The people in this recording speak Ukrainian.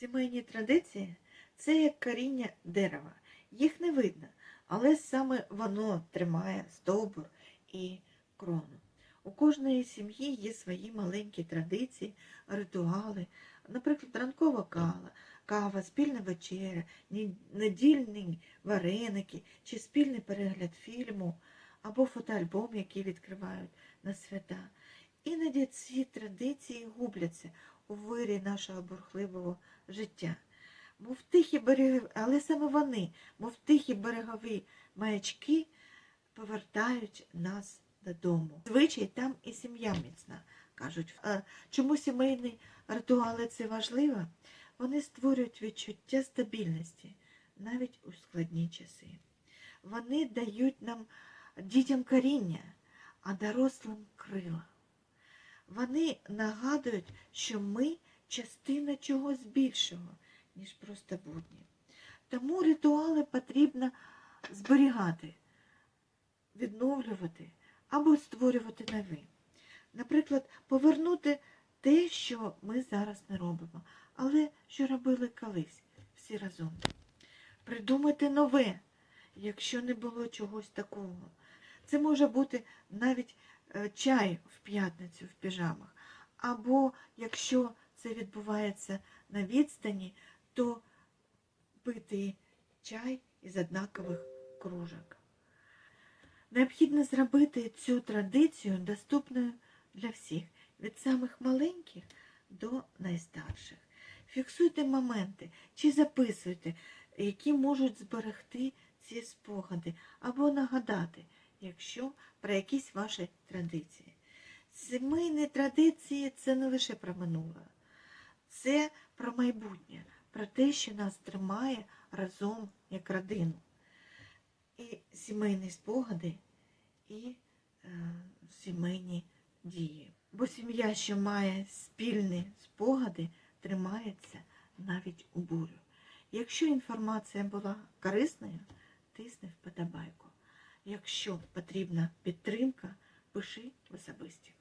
Сімейні традиції це як коріння дерева. Їх не видно, але саме воно тримає стовбур і крону. У кожної сім'ї є свої маленькі традиції, ритуали, наприклад, ранкова кава, кава, спільна вечеря, недільні вареники чи спільний перегляд фільму або фотоальбом, який відкривають на свята. Іноді ці традиції губляться у вирі нашого бурхливого життя. Мов тихі берегові, але саме вони, мов тихі берегові маячки, повертають нас додому. Звичай там і сім'я міцна, кажуть. Чому сімейні ритуали це важливо? Вони створюють відчуття стабільності навіть у складні часи. Вони дають нам дітям коріння, а дорослим крила. Вони нагадують, що ми частина чогось більшого, ніж просто будні. Тому ритуали потрібно зберігати, відновлювати або створювати нові. Наприклад, повернути те, що ми зараз не робимо, але що робили колись всі разом. Придумати нове, якщо не було чогось такого. Це може бути навіть е, чай в п'ятницю в піжамах. Або якщо це відбувається на відстані, то пити чай із однакових кружок. Необхідно зробити цю традицію доступною для всіх, від самих маленьких до найстарших. Фіксуйте моменти чи записуйте, які можуть зберегти ці спогади, або нагадати, якщо про якісь ваші традиції. Сімейні традиції це не лише про минуле, це про майбутнє, про те, що нас тримає разом як родину. І сімейні спогади, і е, сімейні дії. Бо сім'я, що має спільні спогади, тримається навіть у бурю. Якщо інформація була корисною, тисни вподобайку. Якщо потрібна підтримка, пиши в особисті.